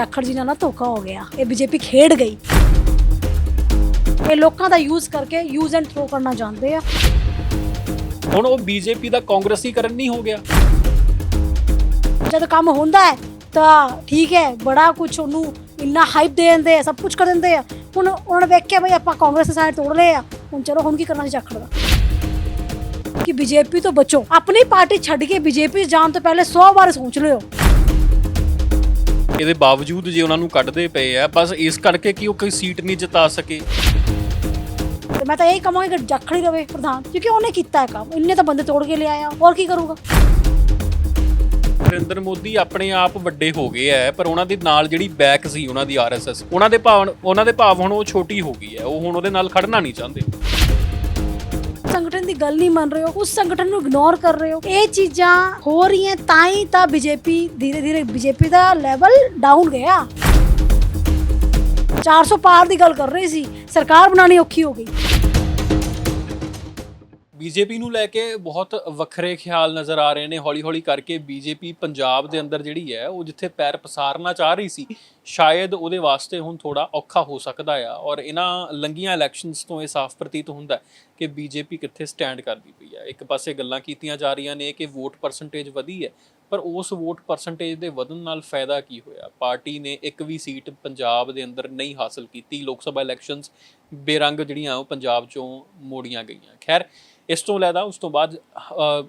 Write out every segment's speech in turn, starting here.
ਜਾਖੜ ਜੀ ਨਾਲ ਨਾ ਧੋਖਾ ਹੋ ਗਿਆ। ਇਹ ਬੀਜੇਪੀ ਖੇਡ ਗਈ। ਇਹ ਲੋਕਾਂ ਦਾ ਯੂਜ਼ ਕਰਕੇ ਯੂਜ਼ ਐਂਡ ਥਰੋ ਕਰਨਾ ਚਾਹੁੰਦੇ ਆ। ਹੁਣ ਉਹ ਬੀਜੇਪੀ ਦਾ ਕਾਂਗਰਸੀਕਰਨ ਨਹੀਂ ਹੋ ਗਿਆ। ਜਦ ਕੰਮ ਹੁੰਦਾ ਹੈ ਤਾਂ ਠੀਕ ਹੈ ਬੜਾ ਕੁਝ ਉਹਨੂੰ ਇੰਨਾ ਹਾਈਪ ਦੇ ਦਿੰਦੇ ਆ ਸਭ ਕੁਝ ਕਰ ਦਿੰਦੇ ਆ। ਹੁਣ ਉਹਨਾਂ ਨੇ ਵੇਖਿਆ ਬਈ ਆਪਾਂ ਕਾਂਗਰਸ ਦੇ ਸਾਈਡ ਤੋੜ ਲਏ ਆ। ਹੁਣ ਚਲੋ ਹੁਣ ਕੀ ਕਰਨਾ ਜਾਖੜ ਦਾ? ਕਿ ਬੀਜੇਪੀ ਤੋਂ ਬਚੋ। ਆਪਣੀ ਪਾਰਟੀ ਛੱਡ ਕੇ ਬੀਜੇਪੀ ਜਾਣ ਤੋਂ ਪਹਿਲੇ 100 ਵਾਰ ਸੋਚ ਲਿਓ। ਇਹਦੇ ਬਾਵਜੂਦ ਜੇ ਉਹਨਾਂ ਨੂੰ ਕੱਢਦੇ ਪਏ ਆ ਬਸ ਇਸ ਕਰਕੇ ਕਿ ਉਹ ਕੋਈ ਸੀਟ ਨਹੀਂ ਜਿਤਾ ਸਕੇ। ਤੇ ਮੈਂ ਤਾਂ ਇਹ ਕਹਾਂਗੀ ਕਿ ਜਾਖੜ ਰਵੇ ਪ੍ਰਧਾਨ ਕਿਉਂਕਿ ਉਹਨੇ ਕੀਤਾ ਹੈ ਕੰਮ ਇੰਨੇ ਤਾਂ ਬੰਦੇ ਤੋੜ ਕੇ ਲਿਆਇਆ ਹੋਰ ਕੀ ਕਰੂਗਾ? ਨਰਿੰਦਰ ਮੋਦੀ ਆਪਣੇ ਆਪ ਵੱਡੇ ਹੋ ਗਏ ਐ ਪਰ ਉਹਨਾਂ ਦੇ ਨਾਲ ਜਿਹੜੀ ਬੈਕ ਸੀ ਉਹਨਾਂ ਦੀ ਆਰਐਸਐਸ ਉਹਨਾਂ ਦੇ ਭਾਵ ਉਹਨਾਂ ਦੇ ਭਾਵ ਹੁਣ ਉਹ ਛੋਟੀ ਹੋ ਗਈ ਐ ਉਹ ਹੁਣ ਉਹਦੇ ਨਾਲ ਖੜਨਾ ਨਹੀਂ ਚਾਹੁੰਦੇ। ਸੰਗਠਨ ਦੀ ਗੱਲ ਨਹੀਂ ਮੰਨ ਰਹੇ ਹੋ, ਉਸ ਸੰਗਠਨ ਨੂੰ ਇਗਨੋਰ ਕਰ ਰਹੇ ਹੋ। ਇਹ ਚੀਜ਼ਾਂ ਹੋ ਰਹੀਆਂ ਤਾਂ ਹੀ ਤਾਂ ਬੀਜੇਪੀ ਧੀਰੇ ਧੀਰੇ ਬੀਜੇਪੀ ਦਾ ਲੈਵਲ ਡਾਊਨ ਗਿਆ। 400 ਪਾਰ ਦੀ ਗੱਲ ਕਰ ਰਹੇ ਸੀ, ਸਰਕਾਰ ਬਣਾਉਣੀ ਔਖੀ ਹੋ ਗਈ। ਬੀਜੇਪੀ ਨੂੰ ਲੈ ਕੇ ਬਹੁਤ ਵੱਖਰੇ ਖਿਆਲ ਨਜ਼ਰ ਆ ਰਹੇ ਨੇ, ਹੌਲੀ-ਹੌਲੀ ਕਰਕੇ ਬੀਜੇਪੀ ਪੰਜਾਬ ਦੇ ਅੰਦਰ ਜਿਹੜੀ ਹੈ, ਉਹ ਜਿੱਥੇ ਪੈਰ ਪਸਾਰਨਾ ਚਾਹ ਰਹੀ ਸੀ, ਸ਼ਾਇਦ ਉਹਦੇ ਵਾਸਤੇ ਹੁਣ ਥੋੜਾ ਔਖਾ ਹੋ ਸਕਦਾ ਆ ਔਰ ਇਹਨਾਂ ਲੰਗੀਆਂ ਇਲੈਕਸ਼ਨਸ ਤੋਂ ਇਹ ਸਾਫ਼ ਪ੍ਰਤੀਤ ਹੁੰਦਾ ਹੈ ਕਿ ਬੀਜੇਪੀ ਕਿੱਥੇ ਸਟੈਂਡ ਕਰਦੀ ਪਈ ਹੈ। ਇੱਕ ਪਾਸੇ ਗੱਲਾਂ ਕੀਤੀਆਂ ਜਾ ਰਹੀਆਂ ਨੇ ਕਿ ਵੋਟ ਪਰਸੈਂਟੇਜ ਵਧੀ ਹੈ, ਪਰ ਉਸ ਵੋਟ ਪਰਸੈਂਟੇਜ ਦੇ ਵਧਣ ਨਾਲ ਫਾਇਦਾ ਕੀ ਹੋਇਆ? ਪਾਰਟੀ ਨੇ ਇੱਕ ਵੀ ਸੀਟ ਪੰਜਾਬ ਦੇ ਅੰਦਰ ਨਹੀਂ ਹਾਸਲ ਕੀਤੀ। ਲੋਕ ਸਭਾ ਇਲੈਕਸ਼ਨਸ ਬੇਰੰਗ ਜਿਹੜੀਆਂ ਉਹ ਪੰਜਾਬ ਚੋਂ ਮੋੜੀਆਂ ਗਈਆਂ। ਖੈਰ ਇਸ ਤੋਂ ਇਲਾਵਾ ਉਸ ਤੋਂ ਬਾਅਦ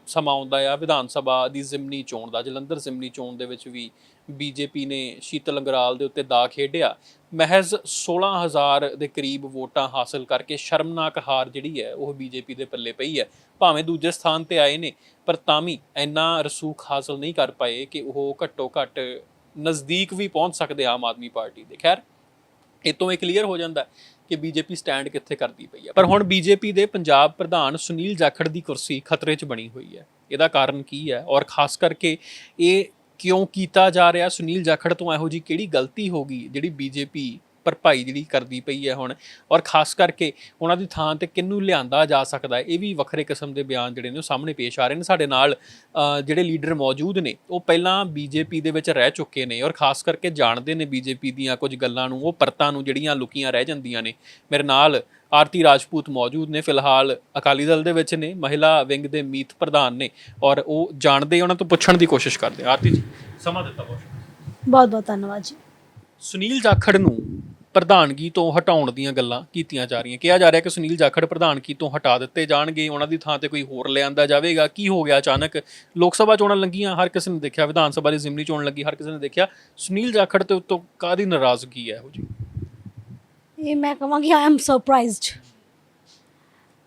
ਸਮਾਂ ਆਉਂਦਾ ਆ ਵਿਧਾਨ ਸਭਾ ਦੀ ਜ਼ਿਮਨੀ ਚੋਣ ਦਾ, ਜਲੰਧਰ ਜ਼ਿਮਨੀ ਚੋਣ ਦੇ ਵਿੱਚ ਵੀ ਬੀਜੇਪੀ ਨੇ ਸ਼ੀਤਲ ਅੰਗਰਾਲ ਦੇ ਉੱਤੇ ਦਾ ਖੇਡਿਆ। ਮਹਿਜ਼ 16000 ਦੇ ਕਰੀਬ ਵੋਟਾਂ ਹਾਸਲ ਕਰਕੇ ਸ਼ਰਮਨਾਕ ਹਾਰ ਜਿਹੜੀ ਹੈ, ਉਹ ਬੀਜੇਪੀ ਦੇ ਪੱਲੇ ਪਈ ਹੈ। ਭਾਵੇਂ ਦੂਜੇ ਸਥਾਨ ਤੇ ਆਏ ਨੇ, ਪਰ ਤਾਂ ਵੀ ਇੰਨਾ ਰਸੂਖ ਹਾਸਲ ਨਹੀਂ ਕਰ ਪਾਏ ਕਿ ਉਹ ਘੱਟੋ ਘੱਟ ਨਜ਼ਦੀਕ ਵੀ ਪਹੁੰਚ ਸਕਦੇ ਆਮ ਆਦਮੀ ਪਾਰਟੀ ਦੇ। ਖੈਰ, ਇਹ ਤੋਂ ਇਹ ਕਲੀਅਰ ਹੋ ਜਾਂਦਾ। ਕਿ ਬੀਜੇਪੀ ਸਟੈਂਡ ਕਿੱਥੇ ਕਰਦੀ ਪਈ ਹੈ। ਪਰ ਹੁਣ ਬੀਜੇਪੀ ਦੇ ਪੰਜਾਬ ਪ੍ਰਧਾਨ ਸੁਨੀਲ ਜਾਖੜ ਦੀ ਕੁਰਸੀ ਖਤਰੇ 'ਚ ਬਣੀ ਹੋਈ ਹੈ। ਇਹਦਾ ਕਾਰਨ ਕੀ ਹੈ? ਔਰ ਖਾਸ ਕਰਕੇ ਇਹ ਕਿਉਂ ਕੀਤਾ ਜਾ ਰਿਹਾ? ਸੁਨੀਲ ਜਾਖੜ ਤੋਂ ਇਹੋ ਜੀ ਕਿਹੜੀ ਗਲਤੀ ਹੋ ਗਈ ਜਿਹੜੀ ਬੀਜੇਪੀ ਭਰਪਾਈ ਜਿਹੜੀ ਕਰਦੀ ਪਈ ਹੈ ਹੁਣ ਔਰ ਖਾਸ ਕਰਕੇ ਉਹਨਾਂ ਦੀ ਥਾਂ ਤੇ ਕਿਹਨੂੰ ਲਿਆਂਦਾ ਜਾ ਸਕਦਾ ਹੈ ਇਹ ਵੀ ਵੱਖਰੇ ਕਿਸਮ ਦੇ ਬਿਆਨ ਜਿਹੜੇ ਨੇ ਉਹ ਸਾਹਮਣੇ ਪੇਸ਼ ਆ ਰਹੇ ਨੇ। ਸਾਡੇ ਨਾਲ ਜਿਹੜੇ ਲੀਡਰ ਮੌਜੂਦ ਨੇ ਉਹ ਪਹਿਲਾਂ ਬੀਜੇਪੀ ਦੇ ਵਿੱਚ ਰਹਿ ਚੁੱਕੇ ਨੇ ਔਰ ਖਾਸ ਕਰਕੇ ਜਾਣਦੇ ਨੇ ਬੀਜੇਪੀ ਦੀਆਂ ਕੁਝ ਗੱਲਾਂ ਨੂੰ ਉਹ ਪਰਤਾਂ ਨੂੰ ਜਿਹੜੀਆਂ ਲੁਕੀਆਂ ਰਹਿ ਜਾਂਦੀਆਂ ਨੇ। ਮੇਰੇ ਨਾਲ ਆਰਤੀ ਰਾਜਪੂਤ ਮੌਜੂਦ ਨੇ ਫਿਲਹਾਲ ਅਕਾਲੀ ਦਲ ਦੇ ਵਿੱਚ ਨੇ ਮਹਿਲਾ ਵਿੰਗ ਦੇ ਮੀਤ ਪ੍ਰਧਾਨ ਨੇ ਔਰ ਉਹ ਜਾਣਦੇ ਉਹਨਾਂ ਤੋਂ ਪੁੱਛਣ ਦੀ ਕੋਸ਼ਿਸ਼ ਕਰਦੇ ਆਰਤੀ ਜੀ ਸਮਾਂ ਦਿੱਤਾ ਬਹੁਤ। ਬਹੁਤ ਬਹੁਤ ਧੰਨਵਾਦ ਜੀ। ਸੁਨੀਲ ਜਾਖੜ ਨੂੰ ਪ੍ਰਧਾਨਗੀ ਤੋਂ ਹਟਾਉਣ ਦੀਆਂ ਗੱਲਾਂ ਕੀਤੀਆਂ ਜਾ ਰਹੀਆਂ। ਕਿਹਾ ਜਾ ਰਿਹਾ ਕਿ ਸੁਨੀਲ ਜਾਖੜ ਪ੍ਰਧਾਨਗੀ ਤੋਂ ਹਟਾ ਦਿੱਤੇ ਜਾਣਗੇ। ਉਹਨਾਂ ਦੀ ਥਾਂ ਤੇ ਕੋਈ ਹੋਰ ਲਿਆਂਦਾ ਜਾਵੇਗਾ। ਕੀ ਹੋ ਗਿਆ ਅਚਾਨਕ? ਲੋਕ ਸਭਾ ਚੋਣਾਂ ਲੰਗੀਆਂ। ਹਰ ਕਿਸੇ ਨੇ ਦੇਖਿਆ, ਵਿਧਾਨ ਸਭਾ ਦੀ ਜ਼ਿਮਨੀ ਚੋਣ ਲੱਗੀ। ਹਰ ਕਿਸੇ ਨੇ ਦੇਖਿਆ। ਸੁਨੀਲ ਜਾਖੜ ਤੇ ਉੱਤੋਂ ਕਾਦੀ ਨਾਰਾਜ਼ਗੀ ਹੈ ਇਹੋ ਜੀ ਇਹ ਮੈਂ ਕਹਾਂਗੀ ਆਈ ਐਮ ਸਰਪ੍ਰਾਈਜ਼ਡ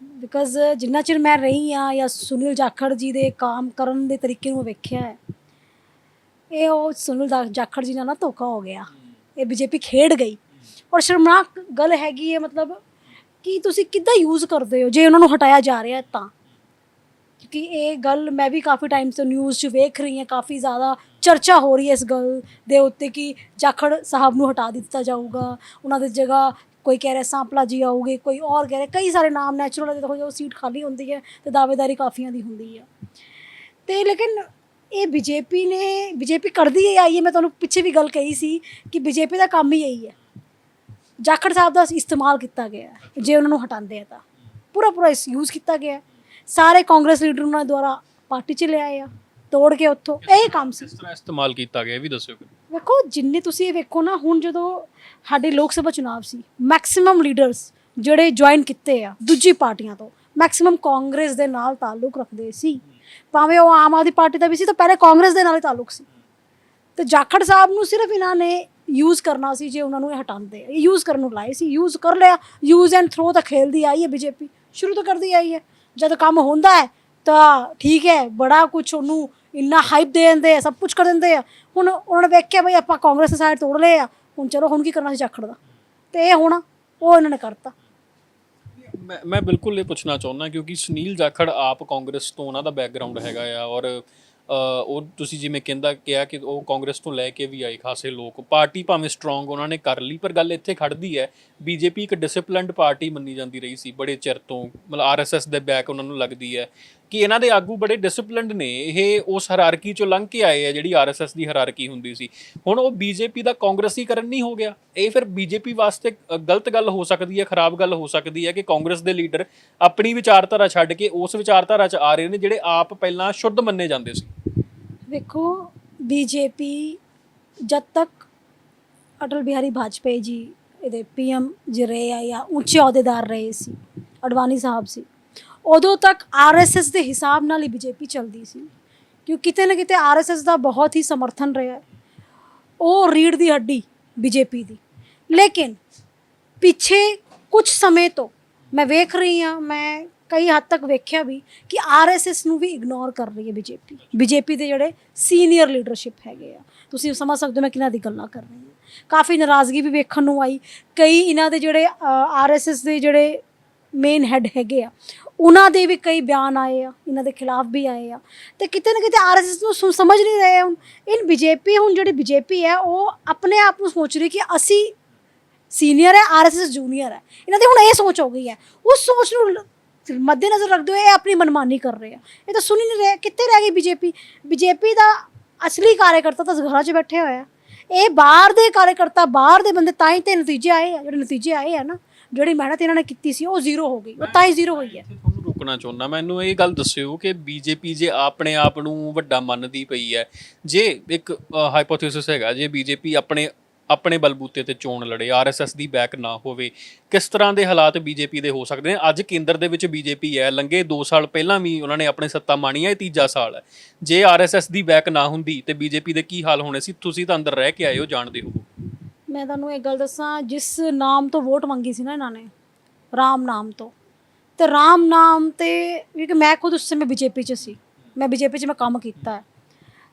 ਬਿਕਾਜ਼ ਜਿੰਨਾ ਚਿਰ ਮੈਂ ਰਹੀ ਆ ਜਾਂ ਸੁਨੀਲ ਜਾਖੜ ਜੀ ਦੇ ਕੰਮ ਕਰਨ ਦੇ ਤਰੀਕੇ ਨੂੰ ਵੇਖਿਆ ਹੈ, ਇਹ ਉਹ ਸੁਨੀਲ ਜਾਖੜ ਜੀ ਨਾਲ ਨਾ ਧੋਖਾ ਹੋ ਗਿਆ। ਇਹ ਬੀਜੇਪੀ ਖੇਡ ਗਈ। ਔਰ ਸ਼ਰਮਨਾਕ ਗੱਲ ਹੈਗੀ ਹੈ, ਮਤਲਬ ਕਿ ਤੁਸੀਂ ਕਿੱਦਾਂ ਯੂਜ਼ ਕਰਦੇ ਹੋ ਜੇ ਉਹਨਾਂ ਨੂੰ ਹਟਾਇਆ ਜਾ ਰਿਹਾ ਹੈ ਤਾਂ? ਕਿ ਇਹ ਗੱਲ ਮੈਂ ਵੀ ਕਾਫੀ ਟਾਈਮ ਤੋਂ ਨਿਊਜ਼ 'ਚ ਵੇਖ ਰਹੀ ਹਾਂ, ਕਾਫੀ ਜ਼ਿਆਦਾ ਚਰਚਾ ਹੋ ਰਹੀ ਹੈ ਇਸ ਗੱਲ ਦੇ ਉੱਤੇ ਕਿ ਜਾਖੜ ਸਾਹਿਬ ਨੂੰ ਹਟਾ ਦਿੱਤਾ ਜਾਊਗਾ, ਉਹਨਾਂ ਦੀ ਜਗ੍ਹਾ ਕੋਈ ਕਹਿ ਰਿਹਾ ਸਾਂਪਲਾ ਜੀ ਆਊਗੇ, ਕੋਈ ਔਰ ਕਹਿ ਰਿਹਾ, ਕਈ ਸਾਰੇ ਨਾਮ ਨੈਚੁਰਲ ਦੇਖੋ ਜੋ ਸੀਟ ਖਾਲੀ ਹੁੰਦੀ ਹੈ ਤੇ ਦਾਅਵੇਦਾਰੀ ਕਾਫੀਆਂ ਦੀ ਹੁੰਦੀ ਹੈ। ਤੇ ਲੇਕਿਨ ਇਹ ਬੀਜੇਪੀ ਨੇ, ਬੀਜੇਪੀ ਕਰਦੀ ਹੀ ਆਈ ਹੈ? ਮੈਂ ਤੁਹਾਨੂੰ ਪਿੱਛੇ ਵੀ ਗੱਲ ਕਹੀ ਸੀ ਕਿ ਬੀਜੇਪੀ ਦਾ ਕੰਮ ਹੀ ਇਹੀ ਹੈ। ਜਾਖੜ ਸਾਹਿਬ ਦਾ ਇਸਤੇਮਾਲ ਕੀਤਾ ਗਿਆ ਹੈ, ਜੇ ਉਹਨਾਂ ਨੂੰ ਹਟਾਉਂਦੇ ਆ ਤਾਂ। ਪੂਰਾ ਪੂਰਾ ਇਸ ਯੂਜ਼ ਕੀਤਾ ਗਿਆ ਹੈ। ਸਾਰੇ ਕਾਂਗਰਸ ਲੀਡਰ ਉਹਨਾਂ ਦੁਆਰਾ ਪਾਰਟੀ 'ਚ ਲਿਆਏ ਆ ਤੋੜ ਕੇ ਉੱਥੋਂ। ਇਹ ਕੰਮ ਸੀ। ਕਿਸ ਤਰ੍ਹਾਂ ਇਸਤੇਮਾਲ ਕੀਤਾ ਗਿਆ ਇਹ ਵੀ ਦੱਸਿਓ ਵੇਖੋ ਜਿੰਨੇ ਤੁਸੀਂ ਇਹ ਵੇਖੋ ਨਾ ਹੁਣ ਜਦੋਂ ਸਾਡੇ ਲੋਕ ਸਭਾ ਚੁਣਾਵ ਸੀ ਮੈਕਸਿਮਮ ਲੀਡਰਸ ਜਿਹੜੇ ਜੁਆਇਨ ਕੀਤੇ ਆ ਦੂਜੀ ਪਾਰਟੀਆਂ ਤੋਂ ਮੈਕਸਿਮਮ ਕਾਂਗਰਸ ਦੇ ਨਾਲ ਤਾਲੁਕ ਰੱਖਦੇ ਸੀ। ਭਾਵੇਂ ਉਹ ਆਮ ਆਦਮੀ ਪਾਰਟੀ ਦਾ ਵੀ ਸੀ ਤਾਂ ਪਹਿਲੇ ਕਾਂਗਰਸ ਦੇ ਨਾਲ ਹੀ ਤਾਲੁਕ ਸੀ। ਤੇ ਜਾਖੜ ਸਾਹਿਬ ਨੂੰ ਸਿਰਫ ਇਹਨਾਂ ਨੇ ਯੂਜ਼ ਕਰਨਾ ਸੀ ਜੇ ਉਹਨਾਂ ਨੂੰ ਇਹ ਹਟਾਉਂਦੇ। ਯੂਜ਼ ਕਰਨ ਨੂੰ ਲਾਏ ਸੀ। ਯੂਜ਼ ਕਰ ਲਿਆ। ਯੂਜ਼ ਐਂਡ ਥਰੋ ਤਾਂ ਖੇਲਦੀ ਆਈ ਹੈ ਬੀਜੇਪੀ। ਸ਼ੁਰੂ ਤੋਂ ਕਰਦੀ ਆਈ ਹੈ। ਜਦ ਕੰਮ ਹੁੰਦਾ ਹੈ, ਤਾਂ ਠੀਕ ਹੈ, ਬੜਾ ਕੁਝ ਉਹਨੂੰ ਇੰਨਾ ਹਾਈਪ ਦੇ ਦਿੰਦੇ ਆ, ਸਭ ਕੁਝ ਕਰ ਦਿੰਦੇ ਆ। ਹੁਣ ਉਹਨਾਂ ਨੇ ਵੇਖਿਆ ਬਈ ਆਪਾਂ ਕਾਂਗਰਸ ਦੇ ਸਾਈਡ ਤੋੜ ਲਏ ਆ। ਹੁਣ ਚਲੋ, ਹੁਣ ਕੀ ਕਰਨਾ ਸੀ ਜਾਖੜ ਦਾ? ਤੇ ਇਹ ਹੋਣਾ ਉਹ ਇਹਨਾਂ ਨੇ ਕਰਤਾ। ਮੈਂ ਮੈਂ ਬਿਲਕੁਲ ਇਹ ਪੁੱਛਣਾ ਚਾਹੁੰਦਾ, ਕਿਉਂਕਿ ਸੁਨੀਲ ਜਾਖੜ ਆਪ ਕਾਂਗਰਸ ਤੋਂ ਉਹਨਾਂ ਦਾ ਬੈਕਗ੍ਰਾਉਂਡ ਹੈਗਾ ਆ ਔਰ ਉਹ ਤੁਸੀਂ ਜਿਵੇਂ ਕਹਿੰਦਾ ਕਿਹਾ ਕਿ ਉਹ ਕਾਂਗਰਸ ਤੋਂ ਲੈ ਕੇ ਵੀ ਆਏ ਖਾਸੇ ਲੋਕ, ਪਾਰਟੀ ਭਾਵੇਂ ਸਟਰੋਂਗ ਉਹਨਾਂ ਨੇ ਕਰ ਲਈ, ਪਰ ਗੱਲ ਇੱਥੇ ਖੜਦੀ ਹੈ, ਬੀਜੇਪੀ ਇੱਕ ਡਿਸਪਲਿਨਡ ਪਾਰਟੀ ਮੰਨੀ ਜਾਂਦੀ ਰਹੀ ਸੀ, ਬੜੇ ਚਿਰ ਤੋਂ, ਮਤਲਬ ਆਰਐਸਐਸ ਦੇ ਬੈਕ ਉਹਨਾਂ ਨੂੰ ਲੱਗਦੀ ਹੈ। ਕਿ ਇਹਨਾਂ ਦੇ ਆਗੂ ਬੜੇ ਡਿਸਪਲਿਨਡ ਨੇ, ਇਹ ਉਸ ਹਾਇਰਾਰਕੀ ਚੋਂ ਲੰਘ ਕੇ ਆਏ ਆ ਜਿਹੜੀ ਆਰਐਸਐਸ ਦੀ ਹਾਇਰਾਰਕੀ ਹੁੰਦੀ ਸੀ। ਹੁਣ ਉਹ ਬੀਜੇਪੀ ਦਾ ਕਾਂਗਰਸੀਕਰਨ ਨਹੀਂ ਹੋ ਗਿਆ। ਇਹ ਫਿਰ ਬੀਜੇਪੀ ਵਾਸਤੇ ਗਲਤ ਗੱਲ ਹੋ ਸਕਦੀ ਹੈ, ਖਰਾਬ ਗੱਲ ਹੋ ਸਕਦੀ ਹੈ ਕਿ ਕਾਂਗਰਸ ਦੇ ਲੀਡਰ ਆਪਣੀ ਵਿਚਾਰਧਾਰਾ ਛੱਡ ਕੇ ਉਸ ਵਿਚਾਰਧਾਰਾ 'ਚ ਆ ਰਹੇ ਨੇ, ਜਿਹੜੇ ਆਪ ਪਹਿਲਾਂ ਸ਼ੁੱਧ ਮੰਨੇ ਜਾਂਦੇ ਸੀ। ਵੇਖੋ ਬੀਜੇਪੀ ਜਦ ਤੱਕ ਅਟਲ ਬਿਹਾਰੀ ਵਾਜਪੇਈ ਜੀ, ਇਹਦੇ ਪੀਐਮ ਜੀ ਰਹੇ ਆ ਜਾਂ ਉੱਚੇ ਅਹੁਦੇਦਾਰ ਰਹੇ ਸੀ, ਅਡਵਾਨੀ ਸਾਹਿਬ ਸੀ ਉਦੋਂ ਤੱਕ ਆਰਐਸਐਸ ਦੇ ਹਿਸਾਬ ਨਾਲ ਹੀ ਬੀਜੇਪੀ ਚੱਲਦੀ ਸੀ। ਕਿਉਂ ਕਿਤੇ ਨਾ ਕਿਤੇ ਆਰਐਸਐਸ ਦਾ ਬਹੁਤ ਹੀ ਸਮਰਥਨ ਰਿਹਾ। ਉਹ ਰੀੜ ਦੀ ਹੱਡੀ ਬੀਜੇਪੀ ਦੀ। ਲੇਕਿਨ ਪਿੱਛੇ ਕੁਝ ਸਮੇਂ ਤੋਂ ਮੈਂ ਵੇਖ ਰਹੀ ਹਾਂ, ਮੈਂ ਕਈ ਹੱਦ ਤੱਕ ਵੇਖਿਆ ਵੀ ਕਿ ਆਰਐਸਐਸ ਨੂੰ ਵੀ ਇਗਨੋਰ ਕਰ ਰਹੀ ਹੈ ਬੀਜੇਪੀ ਬੀਜੇਪੀ ਦੇ ਜਿਹੜੇ ਸੀਨੀਅਰ ਲੀਡਰਸ਼ਿਪ ਹੈਗੇ ਆ। ਤੁਸੀਂ ਸਮਝ ਸਕਦੇ ਹੋ ਮੈਂ ਕਿਹਨਾਂ ਦੀ ਗੱਲਾਂ ਕਰ ਰਹੀ ਹਾਂ। ਕਾਫੀ ਨਾਰਾਜ਼ਗੀ ਵੀ ਵੇਖਣ ਨੂੰ ਆਈ। ਕਈ ਇਹਨਾਂ ਦੇ ਜਿਹੜੇ ਆਰਐਸਐਸ ਦੇ ਜਿਹੜੇ ਮੇਨ ਹੈੱਡ ਹੈਗੇ ਆ। ਉਹਨਾਂ ਦੇ ਵੀ ਕਈ ਬਿਆਨ ਆਏ ਆ, ਇਹਨਾਂ ਦੇ ਖਿਲਾਫ ਵੀ ਆਏ ਆ। ਤੇ ਕਿਤੇ ਨਾ ਕਿਤੇ ਆਰਐਸਐਸ ਨੂੰ ਸੁ- ਸਮਝ ਨਹੀਂ ਰਹੇ ਹੁਣ। ਇਨ ਬੀਜੇਪੀ, ਹੁਣ ਜਿਹੜੀ ਬੀਜੇਪੀ ਹੈ, ਉਹ ਆਪਣੇ ਆਪ ਨੂੰ ਸੋਚ ਰਹੀ ਕਿ ਅਸੀਂ ਸੀਨੀਅਰ ਹੈ ਆਰਐਸਐਸ ਜੂਨੀਅਰ ਹੈ। ਇਹਨਾਂ ਦੀ ਹੁਣ ਇਹ ਸੋਚ ਹੋ ਗਈ ਹੈ। ਉਸ ਸੋਚ ਨੂੰ ਲ- ਮੱਦੇ ਰੱਖਦੇ ਹੋਏ ਇਹ ਆਪਣੀ ਮਨਮਾਨੀ ਕਰ ਰਹੇ ਆ। ਇਹ ਤਾਂ ਸੁਣ ਹੀ ਨਹੀਂ ਰਹੇ। ਕਿੱਥੇ ਰਹਿ ਗਈ ਬੀਜੇਪੀ? ਬੀਜੇਪੀ ਦਾ ਅਸਲੀ ਕਾਰਜਕਰਤਾ ਤਾਂ ਘਰਾਂ 'ਚ ਬੈਠੇ ਹੋਏ ਆ। ਇਹ ਬਾਹਰ ਦੇ ਕਾਰਜਕਰਤਾ, ਬਾਹਰ ਦੇ ਬੰਦੇ ਤਾਂ ਹੀ ਤੇ ਨਤੀਜੇ ਆਏ ਆ, ਜਿਹੜੇ ਨਤੀਜੇ ਆਏ ਆ ਨਾ। ਜਿਹੜੀ ਮਿਹਨਤ ਇਹਨਾਂ ਨੇ ਕੀਤੀ ਸੀ, ਉਹ ਜ਼ੀਰੋ ਹੋ ਗਈ। ਉਹ ਤਾਂ ਹੀ ਜ਼ੀਰੋ ਹੋਈ ਹੈ। ਤੁਹਾਨੂੰ ਰੋਕਣਾ ਚਾਹੁੰਦਾ, ਮੈਨੂੰ ਇਹ ਗੱਲ ਦੱਸਿਓ ਕਿ ਬੀਜੇਪੀ ਜੇ ਆਪਣੇ ਆਪ ਨੂੰ ਵੱਡਾ ਮੰਨਦੀ ਪਈ ਹੈ, ਜੇ ਇੱਕ ਹਾਈਪੋਥੀਸਿਸ ਹੈਗਾ, ਜੇ ਬੀਜੇਪੀ ਆਪਣੇ ਆਪਣੇ ਬਲਬੂਤੇ ਤੇ ਚੋਣ ਲੜੇ ਆਰਐਸਐਸ ਦੀ ਬੈਕ ਨਾ ਹੋਵੇ, ਕਿਸ ਤਰ੍ਹਾਂ ਦੇ ਹਾਲਾਤ ਬੀਜੇਪੀ ਦੇ ਹੋ ਸਕਦੇ ਨੇ? ਅੱਜ ਕੇਂਦਰ ਦੇ ਵਿੱਚ ਬੀਜੇਪੀ ਹੈ ਲੰਗੇ 2 ਸਾਲ ਪਹਿਲਾਂ ਵੀ ਉਹਨਾਂ ਨੇ ਆਪਣੇ ਸੱਤਾ ਮਾਣੀ ਹੈ, ਇਹ ਤੀਜਾ ਸਾਲ ਹੈ। ਜੇ ਆਰਐਸਐਸ ਦੀ ਬੈਕ ਨਾ ਹੁੰਦੀ ਤੇ ਬੀਜੇਪੀ ਦੇ ਕੀ ਹਾਲ ਹੋਣੇ ਸੀ? ਤੁਸੀਂ ਤਾਂ ਅੰਦਰ ਰਹਿ ਕੇ ਆਏ ਹੋ, ਜਾਣਦੇ ਹੋ ਮੈਂ ਤੁਹਾਨੂੰ ਇੱਕ ਗੱਲ ਦੱਸਾਂ, ਜਿਸ ਨਾਮ ਤੋਂ ਵੋਟ ਮੰਗੀ ਸੀ ਨਾ ਇਹਨਾਂ ਨੇ, ਰਾਮ ਨਾਮ ਤੋਂ। ਤੇ ਰਾਮ ਨਾਮ ਤੇ ਕਿਉਂਕਿ ਮੈਂ ਖੁਦ ਉਸ ਸਮੇਂ ਬੀਜੇਪੀ 'ਚ ਸੀ। ਮੈਂ ਬੀਜੇਪੀ 'ਚ ਮੈਂ ਕੰਮ ਕੀਤਾ ਹੈ।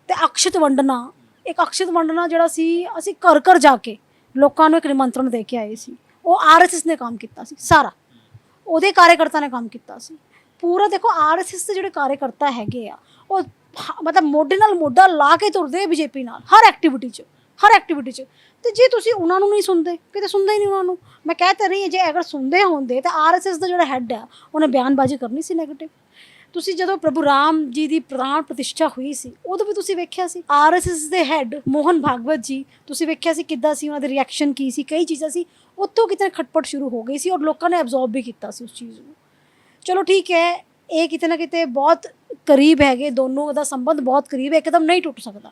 ਤੇ ਅਕਸ਼ਿਤ ਵੰਡਨਾ ਇੱਕ ਅਕਸ਼ਿਤ ਵੰਡਨਾ ਜਿਹੜਾ ਸੀ, ਅਸੀਂ ਘਰ ਘਰ ਜਾ ਕੇ ਲੋਕਾਂ ਨੂੰ ਇੱਕ ਨਿਮੰਤਰਣ ਦੇ ਕੇ ਆਏ ਸੀ। ਉਹ ਆਰਐਸਐਸ ਨੇ ਕੰਮ ਕੀਤਾ ਸੀ, ਸਾਰਾ। ਉਹਦੇ ਕਾਰਜਕਰਤਾ ਨੇ ਕੰਮ ਕੀਤਾ ਸੀ। ਪੂਰਾ ਦੇਖੋ ਆਰਐਸਐਸ ਦੇ ਜਿਹੜੇ ਕਾਰਜਕਰਤਾ ਹੈਗੇ ਆ, ਉਹ ਹ- ਮਤਲਬ ਮੋਢੇ ਨਾਲ ਮੋਢਾ ਲਾ ਕੇ ਤੁਰਦੇ ਬੀਜੇਪੀ ਨਾਲ, ਹਰ ਐਕਟੀਵਿਟੀ 'ਚ। ਹਰ ਐਕਟੀਵਿਟੀ 'ਚ। ਤੇ ਜੇ ਤੁਸੀਂ ਉਹਨਾਂ ਨੂੰ ਨਹੀਂ ਸੁਣਦੇ, ਕਿਤੇ ਸੁਣਦਾ ਹੀ ਨਹੀਂ ਉਹਨਾਂ ਨੂੰ। ਮੈਂ ਕਹਿ ਤਾਂ ਰਹੀ ਹਾਂ, ਜੇ ਅਗਰ ਸੁਣਦੇ ਹੁੰਦੇ ਤਾਂ ਆਰਐਸਐਸ ਦਾ ਜਿਹੜਾ ਹੈੱਡ ਆ, ਉਹਨੇ ਬਿਆਨਬਾਜ਼ੀ ਕਰਨੀ ਸੀ 네ਗੇਟਿਵ ਤੁਸੀਂ ਜਦੋਂ ਪ੍ਰਭੂ ਰਾਮ ਜੀ ਦੀ ਪ੍ਰਾਣ ਪ੍ਰਤਿਸ਼ਠਾ ਹੋਈ ਸੀ, ਉਦੋਂ ਵੀ ਤੁਸੀਂ ਵੇਖਿਆ ਸੀ? ਆਰਐਸਐਸ ਦੇ ਹੈੱਡ ਮੋਹਨ ਭਾਗਵਤ ਜੀ, ਤੁਸੀਂ ਵੇਖਿਆ ਸੀ ਕਿੱਦਾਂ ਸੀ, ਉਹਨਾਂ ਦੇ ਰਿਐਕਸ਼ਨ ਕੀ ਸੀ, ਕਈ ਚੀਜ਼ਾਂ ਸੀ ਉੱਥੋਂ ਕਿਤੇ ਖਟਪਟ ਸ਼ੁਰੂ ਹੋ ਗਈ ਸੀ ਔਰ ਲੋਕਾਂ ਨੇ ਐਬਜ਼ੌਰਬ ਵੀ ਕੀਤਾ ਸੀ ਉਸ ਚੀਜ਼ ਨੂੰ। ਚਲੋ ਠੀਕ ਹੈ, ਇਹ ਕਿਤੇ ਨਾ ਕਿਤੇ ਬਹੁਤ ਕਰੀਬ ਹੈਗੇ, ਦੋਨੋਂ ਦਾ ਸੰਬੰਧ ਬਹੁਤ ਕਰੀਬ ਹੈ, ਇੱਕਦਮ ਨਹੀਂ ਟੁੱਟ ਸਕਦਾ।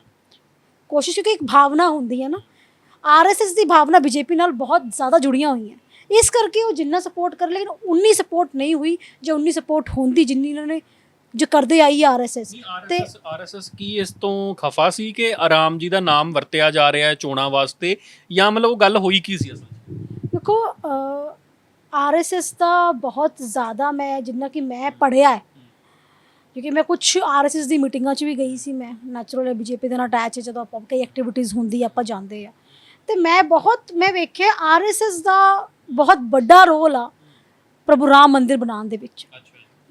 ਕੋਸ਼ਿਸ਼ ਕਿ ਇੱਕ ਭਾਵਨਾ ਹੁੰਦੀ ਹੈ ਨਾ ਆਰਐਸਐਸ ਦੀ ਭਾਵਨਾ ਬੀਜੇਪੀ ਨਾਲ ਬਹੁਤ ਜ਼ਿਆਦਾ ਜੁੜੀਆਂ ਹੋਈਆਂ। ਇਸ ਕਰਕੇ ਉਹ ਜਿੰਨਾ ਸਪੋਰਟ ਕਰ ਲੇਕਿਨ ਉਨੀ ਸਪੋਰਟ ਨਹੀਂ ਹੋਈ ਜੇ ਉਨੀ ਸਪੋਰਟ ਹੁੰਦੀ ਜਿੰਨੀ ਇਹਨਾਂ ਨੇ ਜੋ ਕਰਦੇ ਆਈ ਆਰਐਸਐਸ ਤੇ ਆਰਐਸਐਸ ਕੀ ਇਸ ਤੋਂ ਖਫਾ ਸੀ ਕਿ ਆਰਾਮ ਜੀ ਦਾ ਨਾਮ ਵਰਤਿਆ ਜਾ ਰਿਹਾ ਹੈ ਚੋਣਾਂ ਵਾਸਤੇ ਜਾਂ ਮਤਲਬ ਉਹ ਗੱਲ ਹੋਈ ਕੀ ਸੀ ਅਸਲ ਦੇਖੋ ਆਰਐਸਐਸ ਦਾ ਬਹੁਤ ਜ਼ਿਆਦਾ ਮੈਂ ਜਿੰਨਾ ਕਿ ਮੈਂ ਪੜ੍ਹਿਆ ਹੈ ਕਿਉਂਕਿ ਮੈਂ ਕੁਝ ਆਰਐਸਐਸ ਦੀ ਮੀਟਿੰਗਾਂ 'ਚ ਵੀ ਗਈ ਸੀ ਮੈਂ ਨੈਚੁਰਲ ਬੀਜੇਪੀ ਦੇ ਨਾਲ ਅਟੈਚ ਹੈ ਜਦੋਂ ਆਪਾਂ ਕਈ ਐਕਟੀਵਿਟੀਜ਼ ਹੁੰਦੀ ਆਪਾਂ ਜਾਂਦੇ ਆ ਤੇ ਮੈਂ ਬਹੁਤ ਮੈਂ ਵੇਖਿਆ ਆਰਐਸਐਸ ਦਾ ਬਹੁਤ ਵੱਡਾ ਰੋਲ ਆ ਪ੍ਰਭੂ ਰਾਮ ਮੰਦਿਰ ਬਣਾਉਣ ਦੇ ਵਿੱਚ।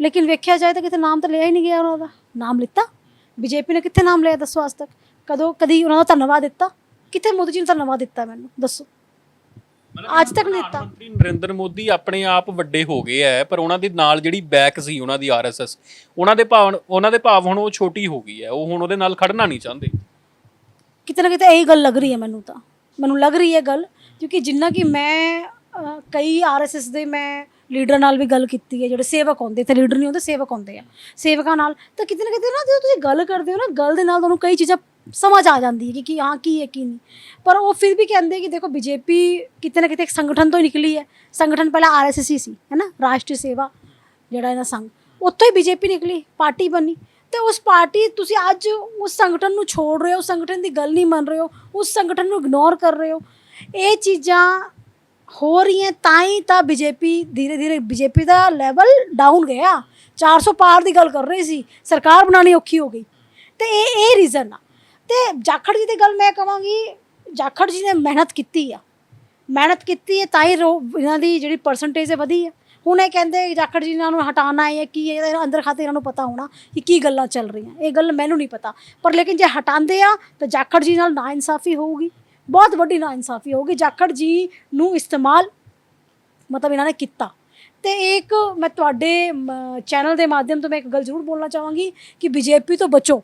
ਲੇਕਿਨ ਵੇਖਿਆ ਜਾਏ ਤਾਂ ਕਿਤੇ ਨਾਮ ਤਾਂ ਲਿਆ ਹੀ ਨਹੀਂ ਗਿਆ ਉਹਨਾਂ ਦਾ। ਨਾਮ ਲਿੱਤਾ? ਬੀਜੇਪੀ ਨੇ ਕਿੱਥੇ ਨਾਮ ਲਿਆ ਦੱਸੋ ਅੱਜ ਤੱਕ? ਕਦੋਂ ਕਦੀ ਉਹਨਾਂ ਦਾ ਧੰਨਵਾਦ ਦਿੱਤਾ? ਕਿੱਥੇ ਮੋਦੀ ਜੀ ਨੇ ਧੰਨਵਾਦ ਦਿੱਤਾ ਮੈਨੂੰ? ਦੱਸੋ। ਅੱਜ ਤੱਕ ਨਹੀਂ ਦਿੱਤਾ। ਮੰਤਰੀ ਨਰਿੰਦਰ ਮੋਦੀ ਆਪਣੇ ਆਪ ਵੱਡੇ ਹੋ ਗਏ ਐ ਪਰ ਉਹਨਾਂ ਦੇ ਨਾਲ ਜਿਹੜੀ ਬੈਕ ਸੀ ਉਹਨਾਂ ਦੀ ਆਰਐਸਐਸ ਉਹਨਾਂ ਦੇ ਭਾਵ ਉਹਨਾਂ ਦੇ ਭਾਵ ਹੁਣ ਉਹ ਛੋਟੀ ਹੋ ਗਈ ਹੈ ਉਹ ਹੁਣ ਉਹਦੇ ਨਾਲ ਖੜਨਾ ਨਹੀਂ ਚਾਹੁੰਦੇ। ਕਿਤੇ ਨਾ ਕਿਤੇ ਇਹੀ ਗੱਲ ਲੱਗ ਰਹੀ ਹੈ ਮੈਨੂੰ ਤਾਂ। ਮੈਨੂੰ ਲੱਗ ਰਹੀ ਹੈ ਗੱਲ ਕਿਉਂਕਿ ਜਿੰਨਾ ਕਿ ਮੈਂ ਅਹ, ਕਈ ਆਰਐਸਐਸ ਦੇ ਮੈਂ ਲੀਡਰ ਨਾਲ ਵੀ ਗੱਲ ਕੀਤੀ ਹੈ ਜਿਹੜੇ ਸੇਵਕ ਹੁੰਦੇ ਤੇ ਲੀਡਰ ਨਹੀਂ ਹੁੰਦੇ ਸੇਵਕ ਹੁੰਦੇ ਆ। ਸੇਵਕਾਂ ਨਾਲ ਤਾਂ ਕਿਤੇ ਨਾ ਕਿਤੇ ਨਾ ਜਦੋਂ ਤੁਸੀਂ ਗੱਲ ਕਰਦੇ ਹੋ ਨਾ ਗੱਲ ਦੇ ਨਾਲ ਤੁਹਾਨੂੰ ਕਈ ਚੀਜ਼ਾਂ ਸਮਝ ਆ ਜਾਂਦੀ ਹੈ ਕਿ ਕੀ, ਹਾਂ, ਕੀ ਹੈ, ਕੀ ਨਹੀਂ। ਪਰ ਉਹ ਫਿਰ ਵੀ ਕਹਿੰਦੇ ਕਿ ਦੇਖੋ, ਬੀਜੇਪੀ ਕਿਤੇ ਨਾ ਕਿਤੇ ਇੱਕ ਸੰਗਠਨ ਤੋਂ ਹੀ ਨਿਕਲੀ ਹੈ। ਸੰਗਠਨ ਪਹਿਲਾਂ ਆਰਐਸਐਸ ਹੀ ਸੀ, ਹੈ ਨਾ? ਰਾਸ਼ਟਰੀ ਸੇਵਾ, ਜਿਹੜਾ ਇਹਨਾਂ ਸੰਘ ਉੱਥੋਂ ਹੀ ਬੀਜੇਪੀ ਨਿਕਲੀ, ਪਾਰਟੀ ਬਣੀ। ਤੇ ਉਸ ਪਾਰਟੀ, ਤੁਸੀਂ ਅੱਜ ਉਸ ਸੰਗਠਨ ਨੂੰ ਛੋੜ ਰਹੇ ਹੋ, ਉਸ ਸੰਗਠਨ ਦੀ ਗੱਲ ਨਹੀਂ ਮੰਨ ਰਹੇ ਹੋ, ਉਸ ਸੰਗਠਨ ਨੂੰ ਇਗਨੋਰ ਕਰ ਰਹੇ ਹੋ। ਇਹ ਚੀਜ਼ਾਂ ਹੋ ਰਹੀਆਂ, ਤਾਂ ਹੀ ਤਾਂ ਬੀਜੇਪੀ ਧੀਰੇ ਧੀਰੇ, ਬੀਜੇਪੀ ਦਾ ਲੈਵਲ ਡਾਊਨ ਗਿਆ। 400 ਪਾਰ ਦੀ ਗੱਲ ਕਰ ਰਹੀ ਸੀ, ਸਰਕਾਰ ਬਣਾਉਣੀ ਔਖੀ ਹੋ ਗਈ। ਤੇ ਇਹ ਇਹ ਰੀਜ਼ਨ ਆ। ਤੇ ਜਾਖੜ ਜੀ ਦੀ ਗੱਲ ਮੈਂ ਕਹਾਂਗੀ ਜਾਖੜ ਜੀ ਨੇ ਮਿਹਨਤ ਕੀਤੀ ਆ। ਮਿਹਨਤ ਕੀਤੀ ਹੈ ਤਾਂ ਹੀ ਰੋ- ਇਹਨਾਂ ਦੀ ਜਿਹੜੀ ਪਰਸੈਂਟੇਜ ਹੈ ਵਧੀ ਹੈ ਹੁਣ ਇਹ ਕਹਿੰਦੇ ਜਾਖੜ ਜੀ ਇਹਨਾਂ ਨੂੰ ਹਟਾਉਣਾ ਹੈ ਕੀ ਹੈ ਇਹਦੇ ਅੰਦਰ ਖਾਤੇ ਇਹਨਾਂ ਨੂੰ ਪਤਾ ਹੋਣਾ ਕਿ ਕੀ ਗੱਲਾਂ ਚੱਲ ਰਹੀਆਂ। ਇਹ ਗੱਲ ਮੈਨੂੰ ਨਹੀਂ ਪਤਾ। ਪਰ ਲੇਕਿਨ ਜੇ ਹਟਾਉਂਦੇ ਆ, ਤਾਂ ਜਾਖੜ ਜੀ ਨਾਲ ਨਾਇਨਸਾਫੀ ਹੋਊਗੀ। ਬਹੁਤ ਵੱਡੀ ਨਾਇਨਸਾਫੀ ਹੋਊਗੀ। ਜਾਖੜ ਜੀ ਨੂੰ ਇਸਤੇਮਾਲ ਮਤਲਬ ਇਹਨਾਂ ਨੇ ਕੀਤਾ। ਤੇ ਇੱਕ ਮੈਂ ਤੁਹਾਡੇ ਚੈਨਲ ਦੇ ਮਾਧਿਅਮ ਤੋਂ ਮੈਂ ਇੱਕ ਗੱਲ ਜ਼ਰੂਰ ਬੋਲਣਾ ਚਾਹਾਂਗੀ ਕਿ ਬੀਜੇਪੀ ਤੋਂ ਬਚੋ।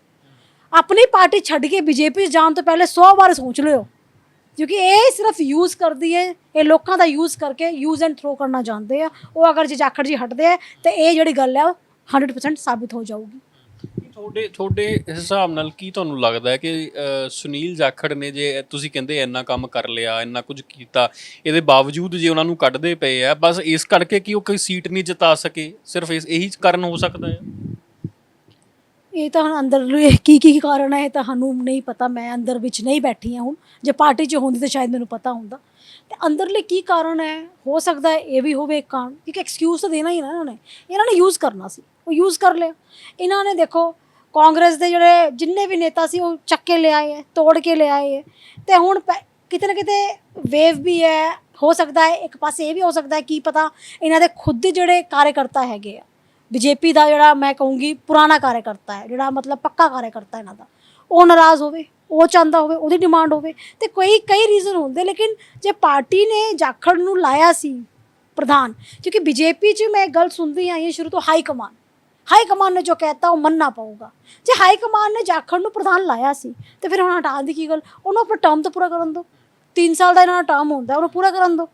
ਆਪਣੀ ਪਾਰਟੀ ਛੱਡ ਕੇ ਬੀਜੇਪੀ 'ਚ ਜਾਣ ਤੋਂ ਪਹਿਲੇ 100 ਵਾਰ ਸੋਚ ਲਿਓ। ਕਿਉਂਕਿ ਇਹ ਸਿਰਫ ਯੂਜ਼ ਕਰਦੀ ਹੈ, ਇਹ ਲੋਕਾਂ ਦਾ ਯੂਜ਼ ਕਰਕੇ ਯੂਜ਼ ਐਂਡ ਥਰੋ ਕਰਨਾ ਜਾਣਦੇ ਆ। ਉਹ ਅਗਰ ਜੇ ਜਾਖੜ ਜੀ ਹਟਦੇ ਆ, ਤੇ ਇਹ ਜਿਹੜੀ ਗੱਲ ਹੈ ਉਹ 100% ਸਾਬਿਤ ਹੋ ਜਾਊਗੀ। ਤੁਹਾਡੇ ਤੁਹਾਡੇ ਹਿਸਾਬ ਨਾਲ ਕੀ ਤੁਹਾਨੂੰ ਲੱਗਦਾ ਹੈ ਕਿ ਸੁਨੀਲ ਜਾਖੜ ਨੇ ਜੇ, ਤੁਸੀਂ ਕਹਿੰਦੇ ਇੰਨਾ ਕੰਮ ਕਰ ਲਿਆ, ਇੰਨਾ ਕੁਝ ਕੀਤਾ, ਇਹਦੇ ਬਾਵਜੂਦ ਜੇ ਉਹਨਾਂ ਨੂੰ ਕੱਢਦੇ ਪਏ ਆ, ਬਸ ਇਸ ਕਰਕੇ ਕਿ ਉਹ ਕੋਈ ਸੀਟ ਨਹੀਂ ਜਿਤਾ ਸਕੇ, ਸਿਰਫ ਇਸ, ਇਹੀ ਕਾਰਨ ਹੋ ਸਕਦਾ ਹੈ? ਇਹ ਤਾਂ ਹੁਣ ਅੰਦਰ ਕੀ ਕੀ ਕਾਰਨ ਹੈ, ਇਹ ਤਾਂ ਸਾਨੂੰ ਨਹੀਂ ਪਤਾ। ਮੈਂ ਅੰਦਰ ਵਿੱਚ ਨਹੀਂ ਬੈਠੀ ਹਾਂ ਹੁਣ। ਜੇ ਪਾਰਟੀ 'ਚ ਹੁੰਦੀ ਤਾਂ ਸ਼ਾਇਦ ਮੈਨੂੰ ਪਤਾ ਹੁੰਦਾ। ਤੇ ਅੰਦਰਲੇ ਕੀ ਕਾਰਨ ਹੈ? ਹੋ ਸਕਦਾ ਹੈ ਇਹ ਵੀ ਹੋਵੇ ਕਾਰਨ। ਕਿਉਂਕਿ ਐਕਸਕਿਊਜ਼ ਤਾਂ ਦੇਣਾ ਹੀ ਨਾ ਇਹਨਾਂ ਨੇ। ਇਹਨਾਂ ਨੇ ਯੂਜ਼ ਕਰਨਾ ਸੀ। ਉਹ ਯੂਜ਼ ਕਰ ਲਿਆ। ਇਹਨਾਂ ਨੇ ਦੇਖੋ, ਕਾਂਗਰਸ ਦੇ ਜਿਹੜੇ ਜਿੰਨੇ ਵੀ ਨੇਤਾ ਸੀ, ਉਹ ਚੱਕ ਕੇ ਲਿਆਏ ਹੈ, ਤੋੜ ਕੇ ਲਿਆਏ ਹੈ। ਤੇ ਹੁਣ ਪੈ- ਕਿਤੇ ਨਾ ਕਿਤੇ ਵੇਵ ਵੀ ਹੈ। ਹੋ ਸਕਦਾ ਹੈ ਇੱਕ ਪਾਸੇ ਇਹ ਵੀ ਹੋ ਸਕਦਾ ਹੈ। ਕੀ ਪਤਾ ਇਹਨਾਂ ਦੇ ਖੁਦ ਦੇ ਜਿਹੜੇ ਕਾਰਜਕਰਤਾ ਹੈਗੇ ਆ। ਬੀਜੇਪੀ ਦਾ ਜਿਹੜਾ ਮੈਂ ਕਹੂੰਗੀ ਪੁਰਾਣਾ ਕਾਰਜਕਰਤਾ ਹੈ, ਜਿਹੜਾ ਮਤਲਬ ਪੱਕਾ ਕਾਰਜਕਰਤਾ ਇਹਨਾਂ ਦਾ। ਉਹ ਨਾਰਾਜ਼ ਹੋਵੇ, ਉਹ ਚਾਹੁੰਦਾ ਹੋਵੇ, ਉਹਦੀ ਡਿਮਾਂਡ ਹੋਵੇ ਤੇ ਕਈ ਕਈ ਰੀਜ਼ਨ ਹੁੰਦੇ ਲੇਕਿਨ ਜੇ ਪਾਰਟੀ ਨੇ ਜਾਖੜ ਨੂੰ ਲਾਇਆ ਸੀ ਪ੍ਰਧਾਨ, ਕਿਉਂਕਿ ਬੀਜੇਪੀ 'ਚ ਮੈਂ ਗੱਲ ਸੁਣਦੀ ਆਈ ਹਾਂ ਸ਼ੁਰੂ ਤੋਂ ਹਾਈ ਕਮਾਨ ਹਾਈ ਕਮਾਨ ਨੇ ਜੋ ਕਹਿਤਾ ਉਹ ਮੰਨਣਾ ਪਊਗਾ। ਜੇ ਹਾਈ ਕਮਾਨ ਨੇ ਜਾਖੜ ਨੂੰ ਪ੍ਰਧਾਨ ਲਾਇਆ ਸੀ, ਤੇ ਫਿਰ ਹੁਣ ਹਟਾਉਣ ਦੀ ਕੀ ਗੱਲ? ਉਹਨੂੰ ਆਪਣਾ ਟਰਮ ਤਾਂ ਪੂਰਾ ਕਰਨ ਦਿਓ 3 ਸਾਲ ਦਾ ਇਹਨਾਂ ਦਾ ਟਰਮ ਹੁੰਦਾ, ਉਹਨੂੰ ਪੂਰਾ ਕਰਨ ਦਿਓ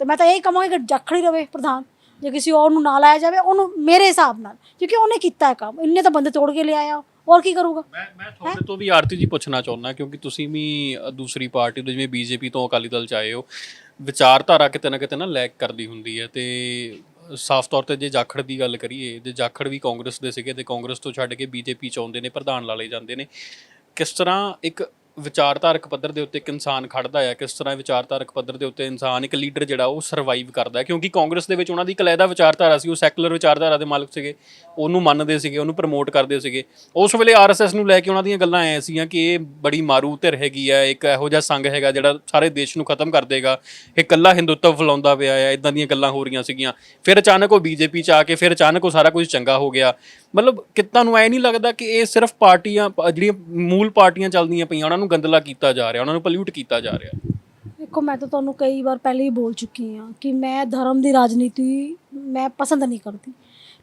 ਤੇ ਮੈਂ ਤਾਂ ਇਹ ਕਹਾਂਗੀ ਕਿ ਜਾਖੜ ਹੀ ਰਵੇ ਪ੍ਰਧਾਨ। ਜੇ ਕਿਸੇ ਹੋਰ ਨੂੰ ਨਾ ਲਾਇਆ ਜਾਵੇ, ਉਹਨੂੰ ਮੇਰੇ ਹਿਸਾਬ ਨਾਲ, ਕਿਉਂਕਿ ਉਹਨੇ ਕੀਤਾ ਹੈ ਕੰਮ। ਇੰਨੇ ਤਾਂ ਬੰਦੇ ਤੋੜ ਕੇ ਲਿਆਇਆ, ਹੋਰ ਕੀ ਕਰੂਗਾ? ਮੈਂ ਮੈਂ ਤੁਹਾਡੇ ਤੋਂ ਵੀ ਆਰਤੀ ਜੀ ਪੁੱਛਣਾ ਚਾਹੁੰਦਾ, ਕਿਉਂਕਿ ਤੁਸੀਂ ਵੀ ਦੂਸਰੀ ਪਾਰਟੀ ਤੋਂ, ਜਿਵੇਂ ਬੀਜੇਪੀ ਤੋਂ ਅਕਾਲੀ ਦਲ ਚ ਆਏ ਹੋ, ਵਿਚਾਰਧਾਰਾ ਕਿਤੇ ਨਾ ਕਿਤੇ ਨਾ ਲੈਕ ਕਰਦੀ ਹੁੰਦੀ ਹੈ ਤੇ ਸਾਫ਼ ਤੌਰ ਤੇ ਜੇ ਜਾਖੜ ਦੀ ਗੱਲ ਕਰੀਏ ਤੇ ਜਾਖੜ ਵੀ ਕਾਂਗਰਸ ਦੇ ਸੀਗੇ ਤੇ ਕਾਂਗਰਸ ਤੋਂ ਛੱਡ ਕੇ ਬੀਜੇਪੀ ਚ ਆਉਂਦੇ ਨੇ, ਪ੍ਰਧਾਨ ਲਾਲੇ ਜਾਂਦੇ ਨੇ, ਕਿਸ ਤਰ੍ਹਾਂ ਇੱਕ ਵਿਚਾਰਧਾਰਕ ਪੱਧਰ ਦੇ ਉੱਤੇ ਇੱਕ ਇਨਸਾਨ ਖੜਦਾ ਹੈ ਕਿਸ ਤਰ੍ਹਾਂ ਵਿਚਾਰਧਾਰਕ ਪੱਧਰ ਦੇ ਉੱਤੇ ਇਨਸਾਨ ਇੱਕ ਲੀਡਰ ਜਿਹੜਾ ਉਹ ਸਰਵਾਈਵ ਕਰਦਾ ਕਿਉਂਕਿ ਕਾਂਗਰਸ ਦੇ ਵਿੱਚ ਉਹਨਾਂ ਦੀ ਕਲੈਦਾ ਵਿਚਾਰਧਾਰਾ ਸੀ, ਉਹ ਸੈਕੂਲਰ ਵਿਚਾਰਧਾਰਾ ਦੇ ਮਾਲਕ ਸੀਗੇ, ਉਹਨੂੰ ਮੰਨਦੇ ਸੀਗੇ, ਉਹਨੂੰ ਪ੍ਰਮੋਟ ਕਰਦੇ ਸੀਗੇ। ਉਸ ਵੇਲੇ ਆਰਐਸਐਸ ਨੂੰ ਲੈ ਕੇ ਉਹਨਾਂ ਦੀਆਂ ਗੱਲਾਂ ਐ ਸੀਗੀਆਂ ਕਿ ਇਹ ਬੜੀ ਮਾਰੂ ਧਿਰ ਹੈਗੀ ਆ, ਇੱਕ ਇਹੋ ਜਿਹਾ ਸੰਘ ਹੈਗਾ ਜਿਹੜਾ ਸਾਰੇ ਦੇਸ਼ ਨੂੰ ਖਤਮ ਕਰ ਦੇਗਾ। ਇਹ ਕੱਲਾ ਹਿੰਦੂਤਵ ਫੈਲਾਉਂਦਾ ਪਿਆ ਆ ਇਦਾਂ ਦੀਆਂ ਗੱਲਾਂ ਹੋ ਰਹੀਆਂ ਸੀਗੀਆਂ। ਫਿਰ ਅਚਾਨਕ ਉਹ ਬੀਜੇਪੀ ਚ ਆ ਕੇ, ਫਿਰ ਅਚਾਨਕ ਉਹ ਸਾਰਾ ਕੁਝ ਚੰਗਾ ਹੋ ਗਿਆ। ਮਤਲਬ ਕਿੱਦਾਂ ਨੂੰ ਐ ਨਹੀਂ ਲੱਗਦਾ ਕਿ ਇਹ ਸਿਰਫ ਪਾਰਟੀਆਂ ਪ- ਜਿਹੜੀਆਂ ਮੂਲ ਪਾਰਟੀਆਂ ਚੱਲਦੀਆਂ ਪਈਆਂ ਉਹਨਾਂ ਨੂੰ ਗੰਦਲਾ ਕੀਤਾ ਜਾ ਰਿਹਾ ਉਹਨਾਂ ਨੂੰ ਪੋਲਿਊਟ ਕੀਤਾ ਜਾ ਰਿਹਾ। ਦੇਖੋ ਮੈਂ ਤਾਂ ਤੁਹਾਨੂੰ ਕਈ ਵਾਰ ਪਹਿਲੇ ਹੀ ਬੋਲ ਚੁੱਕੀ ਹਾਂ ਕਿ ਮੈਂ ਧਰਮ ਦੀ ਰਾਜਨੀਤੀ ਮੈਂ ਪਸੰਦ ਨਹੀਂ ਕਰਦੀ।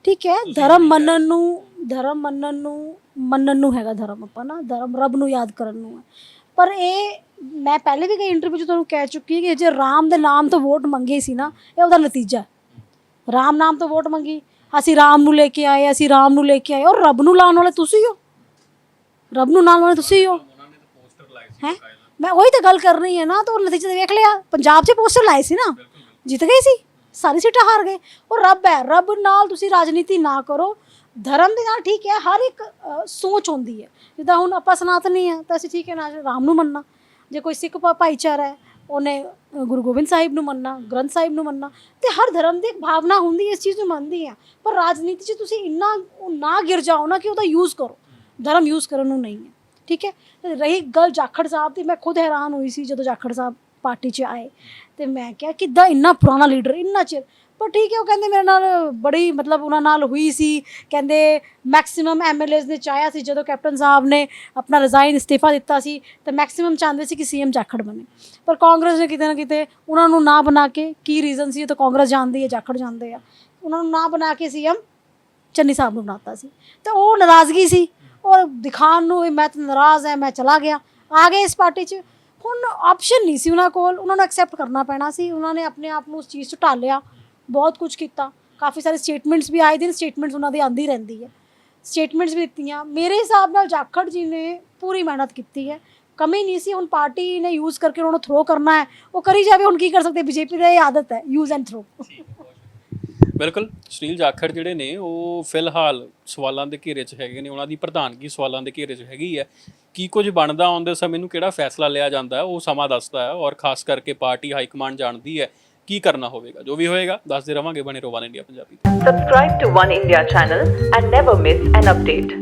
ਠੀਕ ਹੈ ਧਰਮ ਮੰਨਣ ਨੂੰ ਧਰਮ ਮੰਨਣ ਨੂੰ ਮੰਨਣ ਨੂੰ ਹੈਗਾ ਧਰਮ ਆਪਾਂ ਨਾ ਧਰਮ ਰੱਬ ਨੂੰ ਯਾਦ ਕਰਨ ਨੂੰ ਹੈ। ਪਰ ਇਹ ਮੈਂ ਪਹਿਲੇ ਵੀ ਕਈ ਇੰਟਰਵਿਊ 'ਚ ਤੁਹਾਨੂੰ ਕਹਿ ਚੁੱਕੀ ਹਾਂ ਕਿ ਜੇ ਰਾਮ ਦੇ ਨਾਮ ਤੋਂ ਵੋਟ ਮੰਗੇ ਸੀ ਨਾ ਇਹ ਉਹਦਾ ਨਤੀਜਾ ਹੈ। ਰਾਮ ਨਾਮ ਤੋਂ ਵੋਟ ਮੰਗੀ ਅਸੀਂ ਰਾਮ ਨੂੰ ਲੈ ਕੇ ਆਏ, ਅਸੀਂ ਰਾਮ ਨੂੰ ਲੈ ਕੇ ਆਏ। ਔਰ ਰੱਬ ਨੂੰ ਲਾਉਣ ਵਾਲੇ ਤੁਸੀਂ ਹੋ? ਰੱਬ ਨੂੰ ਲਾਉਣ ਵਾਲੇ ਤੁਸੀਂ ਹੋ? ਹੈ? ਮੈਂ ਉਹੀ ਤਾਂ ਗੱਲ ਕਰ ਰਹੀ ਹਾਂ ਨਾ, ਤਾਂ ਉਹ ਨਤੀਜਾ ਵੇਖ ਲਿਆ। ਪੰਜਾਬ 'ਚ ਪੋਸਟਰ ਲਾਏ ਸੀ ਨਾ? ਜਿੱਤ ਗਏ ਸੀ? ਸਾਰੀ ਸੀਟਾਂ ਹਾਰ ਗਏ। ਉਹ ਰੱਬ ਹੈ, ਰੱਬ ਨਾਲ ਤੁਸੀਂ ਰਾਜਨੀਤੀ ਨਾ ਕਰੋ। ਧਰਮ ਦੇ ਨਾਲ ਠੀਕ ਹੈ, ਹਰ ਇੱਕ ਸੋਚ ਹੁੰਦੀ ਹੈ। ਜਿੱਦਾਂ ਹੁਣ ਆਪਾਂ ਸਨਾਤਨੀ ਆ ਤਾਂ ਅਸੀਂ ਠੀਕ ਹੈ ਨਾ, ਰਾਮ ਨੂੰ ਮੰਨਣਾ। ਜੇ ਕੋਈ ਸਿੱਖ ਭਾ- ਭਾਈਚਾਰਾ ਹੈ, ਉਹਨੇ ਗੁਰੂ ਗੋਬਿੰਦ ਸਾਹਿਬ ਨੂੰ ਮੰਨਣਾ, ਗ੍ਰੰਥ ਸਾਹਿਬ ਨੂੰ ਮੰਨਣਾ, ਤੇ ਹਰ ਧਰਮ ਦੀ ਇੱਕ ਭਾਵਨਾ ਹੁੰਦੀ ਹੈ ਇਸ ਚੀਜ਼ ਨੂੰ ਮੰਨਦੀ ਆ। ਪਰ ਰਾਜਨੀਤੀ 'ਚ ਤੁਸੀਂ ਇੰਨਾ ਉਹ ਨਾ ਗਿਰ ਜਾਓ ਨਾ ਕਿ ਉਹਦਾ ਯੂਜ਼ ਕਰੋ। ਧਰਮ ਯੂਜ਼ ਕਰਨ ਨੂੰ ਨਹੀਂ ਹੈ, ਠੀਕ ਹੈ? ਰਹੀ ਗੱਲ ਜਾਖੜ ਸਾਹਿਬ ਦੀ, ਮੈਂ ਖੁਦ ਹੈਰਾਨ ਹੋਈ ਸੀ ਜਦੋਂ ਜਾਖੜ ਸਾਹਿਬ ਪਾਰਟੀ 'ਚ ਆਏ। ਤੇ ਮੈਂ ਕਿਹਾ, ਕਿੱਦਾਂ ਇੰਨਾ ਪੁਰਾਣਾ ਲੀਡਰ ਇੰਨਾ ਚਿਰ ਪਰ ਠੀਕ ਹੈ, ਉਹ ਕਹਿੰਦੇ ਮੇਰੇ ਨਾਲ ਬੜੀ ਮਤਲਬ ਉਹਨਾਂ ਨਾਲ ਹੋਈ ਸੀ। ਕਹਿੰਦੇ ਮੈਕਸਿਮਮ ਐਮਐਲਏਜ਼ ਨੇ ਚਾਹਿਆ ਸੀ, ਜਦੋਂ ਕੈਪਟਨ ਸਾਹਿਬ ਨੇ ਆਪਣਾ ਰਿਜ਼ਾਈਨ ਇਸਤੀਫਾ ਦਿੱਤਾ ਸੀ, ਤਾਂ ਮੈਕਸਿਮਮ ਚਾਹੁੰਦੇ ਸੀ ਕਿ ਸੀਐਮ ਜਾਖੜ ਬਣੇ। ਪਰ ਕਾਂਗਰਸ ਨੇ ਕਿਤੇ ਨਾ ਕਿਤੇ ਉਹਨਾਂ ਨੂੰ ਨਾ ਬਣਾ ਕੇ, ਕੀ ਰੀਜ਼ਨ ਸੀ, ਇਹ ਤਾਂ ਕਾਂਗਰਸ ਜਾਣਦੀ ਹੈ, ਜਾਖੜ ਜਾਂਦੇ ਆ। ਉਹਨਾਂ ਨੂੰ ਨਾ ਬਣਾ ਕੇ ਸੀਐਮ ਚੰਨੀ ਸਾਹਿਬ ਨੂੰ ਬਣਾਤਾ ਸੀ। ਤੇ ਉਹ ਨਾਰਾਜ਼ਗੀ ਸੀ। ਔਰ ਦਿਖਾਣ ਨੂੰ ਵੀ ਮੈਂ ਤਾਂ ਨਾਰਾਜ਼ ਹੈ, ਮੈਂ ਚਲਾ ਗਿਆ। ਆ ਗਏ ਇਸ ਪਾਰਟੀ 'ਚ। ਹੁਣ ਆਪਸ਼ਨ ਨਹੀਂ ਸੀ ਉਹਨਾਂ ਕੋਲ। ਉਹਨਾਂ ਨੂੰ ਐਕਸੈਪਟ ਕਰਨਾ ਪੈਣਾ ਸੀ। ਉਹਨਾਂ ਨੇ ਆਪਣੇ ਆਪ ਨੂੰ ਉਸ ਚੀਜ਼ 'ਚ ਢਾਲਿਆ। ਬਹੁਤ ਕੁਝ ਕੀਤਾ। ਕਾਫੀ ਸਾਰੇ ਸਟੇਟਮੈਂਟਸ ਵੀ ਆਏ, ਦਿਨ ਸਟੇਟਮੈਂਟਸ ਉਹਨਾਂ ਦੀ ਆਂਦੀ ਰਹਿੰਦੀ ਹੈ। ਸਟੇਟਮੈਂਟਸ ਵੀ ਦਿੱਤੀਆਂ। ਮੇਰੇ ਹਿਸਾਬ ਨਾਲ ਜਾਖੜ ਜੀ ਨੇ ਪੂਰੀ ਮਿਹਨਤ ਕੀਤੀ ਹੈ। ਕਮੀ ਨਹੀਂ ਸੀ, ਹੁਣ ਪਾਰਟੀ ਨੇ ਯੂਜ਼ ਕਰਕੇ ਉਹਨਾਂ ਨੂੰ ਥਰੋ ਕਰਨਾ ਹੈ। ਉਹ ਕਰੀ ਜਾਵੇ, ਹੁਣ ਕੀ ਕਰ ਸਕਦੇ? ਬੀਜੇਪੀ ਦੀ ਇਹ ਆਦਤ ਹੈ ਯੂਜ਼ ਐਂਡ ਥਰੋ ਬਿਲਕੁਲ। ਸੁਨੀਲ ਜਾਖੜ ਜਿਹੜੇ ਨੇ, ਉਹ ਫਿਲਹਾਲ ਸਵਾਲਾਂ ਦੇ ਘੇਰੇ 'ਚ ਹੈਗੇ ਨੇ। ਉਹਨਾਂ ਦੀ ਪ੍ਰਧਾਨਗੀ ਸਵਾਲਾਂ ਦੇ ਘੇਰੇ 'ਚ ਹੈਗੀ ਹੈ। ਕੀ ਕੁਝ ਬਣਦਾ ਆਉਂਦੇ ਸਮੇਂ ਨੂੰ ਕਿਹੜਾ ਫੈਸਲਾ ਲਿਆ ਜਾਂਦਾ ਹੈ, ਉਹ ਸਮਾਂ ਦੱਸਦਾ ਹੈ ਔਰ ਖਾਸ ਕਰਕੇ ਪਾਰਟੀ ਹਾਈ ਕਮਾਂਡ ਜਾਣਦੀ ਹੈ ਕੀ ਕਰਨਾ ਹੋਵੇਗਾ ਜੋ ਵੀ ਹੋਏਗਾ ਦੱਸਦੇ ਰਵਾਂਗੇ ਬਣੇ ਰਹੋ ਵਨ ਇੰਡੀਆ ਪੰਜਾਬੀ ਤੇ subscribe to One India channel and never miss an update